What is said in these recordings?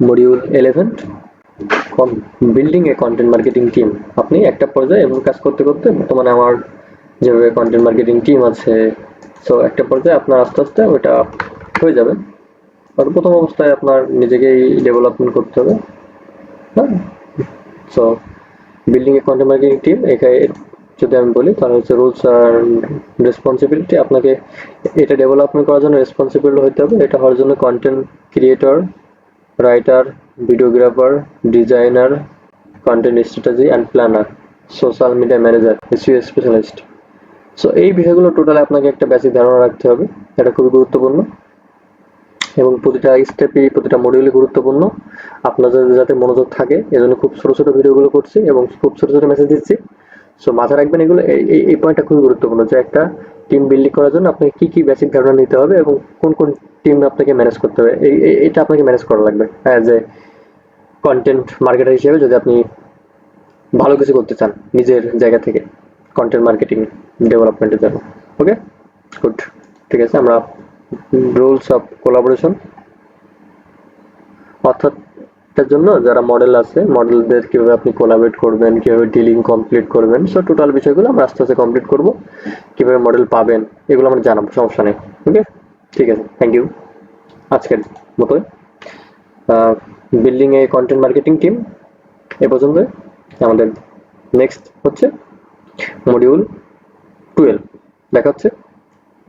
Module eleven building a content marketing team আপনি একটা পর্যায়ে এমন কাজ করতে করতে বর্তমানে আমার যেভাবে কন্টেন্ট মার্কেটিং টিম আছে সো একটা পর্যায়ে আপনার আস্তে আস্তে ওটা হয়ে যাবে। আর প্রথম অবস্থায় আপনার নিজেকেই ডেভেলপমেন্ট করতে হবে। হ্যাঁ? So building a content marketing team এখানে যদি আমি বলি, তাহলে হচ্ছে রুলস আর রেসপন্সিবিলিটি, আপনাকে এটা ডেভেলপমেন্ট করার জন্য রেসপন্সিবল হতে হবে। এটা হওয়ার জন্য content creator writer videographer designer content strategy and planner social media manager SEO specialist so এই বিষয়গুলো টোটালি আপনাকে একটা বেসিক ধারণা রাখতে হবে। এটা খুবই গুরুত্বপূর্ণ। এবং প্রতিটা স্টেপই প্রতিটা মডিউলই গুরুত্বপূর্ণ। আপনাদের যাতে মনোযোগ থাকে, এজন্য খুব ছোট ছোট ভিডিওগুলো করছি এবং খুব ছোটো ছোটো মেসেজ দিচ্ছি। সো মাথায় রাখবেন এগুলো, এই- এই পয়েন্টটা খুবই গুরুত্বপূর্ণ যে একটা টিম বিল্ডিং করার জন্য আপনাকে কি কি বেসিক ধারণা নিতে হবে এবং কোন কোন টিম আপনাকে ম্যানেজ করতে হবে। এই- এটা আপনাকে ম্যানেজ করা লাগবে। অ্যাজ এ কন্টেন্ট মার্কেটার হিসেবে যদি আপনি ভালো কিছু করতে চান নিজের জায়গা থেকে কন্টেন্ট মার্কেটিং ডেভেলপমেন্টের জন্য। ওকে গুড ঠিক আছে, আমরা রুলস অফ কোলাবোরেশন অর্থাৎ এটার জন্য যারা মডেল আছে মডেলদের কীভাবে আপনি কোলাবরেট করবেন, কীভাবে ডিলিং কমপ্লিট করবেন সো টোটাল বিষয়গুলো আমরা আস্তে আস্তে কমপ্লিট করব। কীভাবে মডেল পাবেন, এগুলো আমরা জানাব, সমস্যা নেই ওকে ঠিক আছে থ্যাংক ইউ আজকের মতোই। Building a content marketing team এ পর্যন্ত। আমাদের নেক্সট হচ্ছে মডিউল টুয়েলভ দেখা হচ্ছে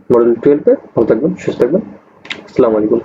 মডিউল টুয়েলভে ভালো থাকবেন, সুস্থ থাকবেন। আসসালামু আলাইকুম।